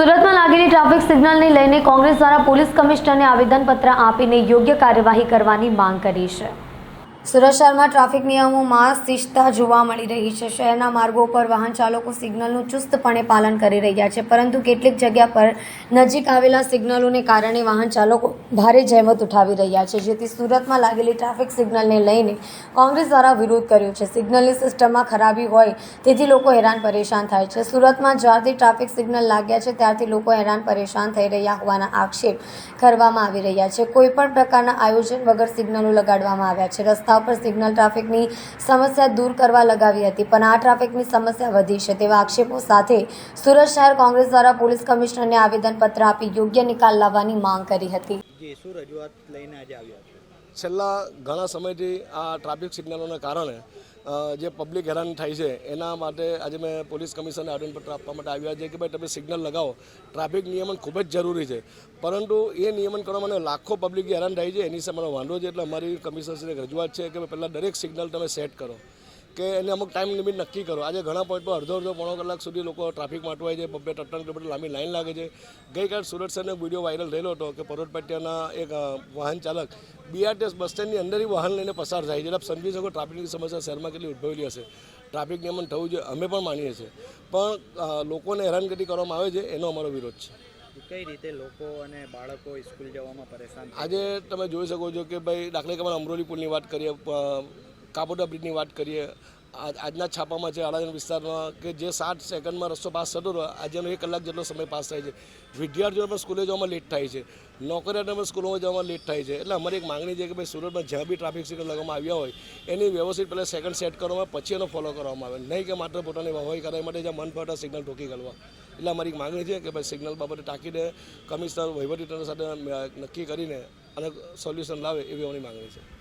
સુરતમાં લાગેલી ટ્રાફિક સિગ્નલને લઈને કોંગ્રેસ દ્વારા પોલીસ કમિશનરને આવેદનપત્ર આપીને યોગ્ય કાર્યવાહી કરવાની માંગ કરી છે. સુરત શહેરમાં ટ્રાફિક નિયમોમાં શિસ્તતા જોવા મળી રહી છે. શહેરના માર્ગો પર વાહન ચાલકો સિગ્નલનું ચુસ્તપણે પાલન કરી રહ્યા છે, પરંતુ કેટલીક જગ્યા પર નજીક આવેલા સિગ્નલોને કારણે વાહન ચાલકો ભારે જહેમત ઉઠાવી રહ્યા છે, જેથી સુરતમાં લાગેલી ટ્રાફિક સિગ્નલને લઈને કોંગ્રેસ દ્વારા વિરોધ કર્યો છે. સિગ્નલની સિસ્ટમમાં ખરાબી હોય તેથી લોકો હેરાન પરેશાન થાય છે. સુરતમાં જ્યારથી ટ્રાફિક સિગ્નલ લાગ્યા છે, ત્યારથી લોકો હેરાન પરેશાન થઈ રહ્યા હોવાના આક્ષેપ કરવામાં આવી રહ્યા છે. કોઈપણ પ્રકારના આયોજન વગર સિગ્નલો લગાડવામાં આવ્યા છે. રસ્તા પર સિગ્નલ ટ્રાફિકની સમસ્યા દૂર કરવા લગાવી હતી પણ આ ટ્રાફિકની સમસ્યા વધી છે તેવા આક્ષેપો સાથે સુરત શહેર કોંગ્રેસ દ્વારા પોલીસ કમિશનરને આવેદનપત્ર આપી યોગ્ય નિકાલ લાવવાની માંગ કરી હતી. જી શું રજૂઆત લઈને આજે આવ્યા છો? છેલ્લા ઘણા સમયથી આ ટ્રાફિક સિગ્નલોના કારણે જે પબ્લિક હેરાન થાય છે, એના માટે આજે મેં પોલીસ કમિશનરને આવેદનપત્ર આપવા માટે આવ્યા છે કે ભાઈ તમે સિગ્નલ લગાવો. ટ્રાફિક નિયમન ખૂબ જ જરૂરી છે. પરંતુ એ નિયમન કરવા માટે લાખો પબ્લિક હેરાન થાય છે. એની સામે વાંધો છે, એટલે અમારી કમિશનરશ્રીને રજૂઆત છે કે પહેલાં દરેક સિગ્નલ તમે સેટ કરો. કે એને અમુક ટાઈમ લિમિટ નક્કી કરો. આજે ઘણા પોઈન્ટ પર અડધો અડધો પોણો કલાક સુધી લોકો ટ્રાફિકમાં અટવાય છે બબ્બે ત્રણ કિલોમીટર લાંબી લાઈન લાગે છે. ગઈકાલ સુરત સરનો વીડિયો વાયરલ થયેલો હતો કે પટ્યાના એક વાહન ચાલક બીઆરટીએસ બસ સ્ટેન્ડની અંદરથી વાહન લઈને પસાર થાય છે. એટલે સમજી શકો ટ્રાફિકની સમસ્યા શહેરમાં કેટલી ઉદ્ભવેલી હશે. ટ્રાફિક નિયમન થવું જોઈએ અમે પણ માનીએ છીએ. પણ લોકોને હેરાનગતિ કરવામાં આવે છે એનો અમારો વિરોધ છે. કઈ રીતે લોકો અને બાળકો સ્કૂલ જવામાં પરેશાન આજે તમે જોઈ શકો છો કે ભાઈ દાખલા કે અમરોલી પુલની વાત કરીએ અ, બ્રિજની વાત કરીએ આજ- આજના છાપામાં છે આલાજન વિસ્તારમાં કે જે સાત સેકન્ડમાં રસ્તો પાસ થતો હતો આજેનો એક કલાક જેટલો સમય પાસ થાય છે. વિદ્યાર્થીઓ પણ સ્કૂલે જવામાં લેટ થાય છે. નોકરિયાતને પણ સ્કૂલોમાં જવામાં લેટ થાય છે. એટલે અમારી એક માંગણી છે કે ભાઈ સુરતમાં જ્યાં બી ટ્રાફિક સિગ્નલ લગાવવામાં આવ્યા હોય એની વ્યવસ્થિત પહેલાં સેકન્ડ સેટ કરવામાં પછી એનો ફોલો કરવામાં આવે. નહીં કે માત્ર પોતાની વાહવાઈ કરવા માટે જ્યાં મન ફરતા સિગ્નલ ઠોકી કરવા એટલે અમારી એક માંગણી છે કે ભાઈ સિગ્નલ બાબતે ટાંકીને કમિશનર વહીવટીતંત્ર સાથે નક્કી કરીને અને સોલ્યુશન લાવે એવી અમારી માગણી છે.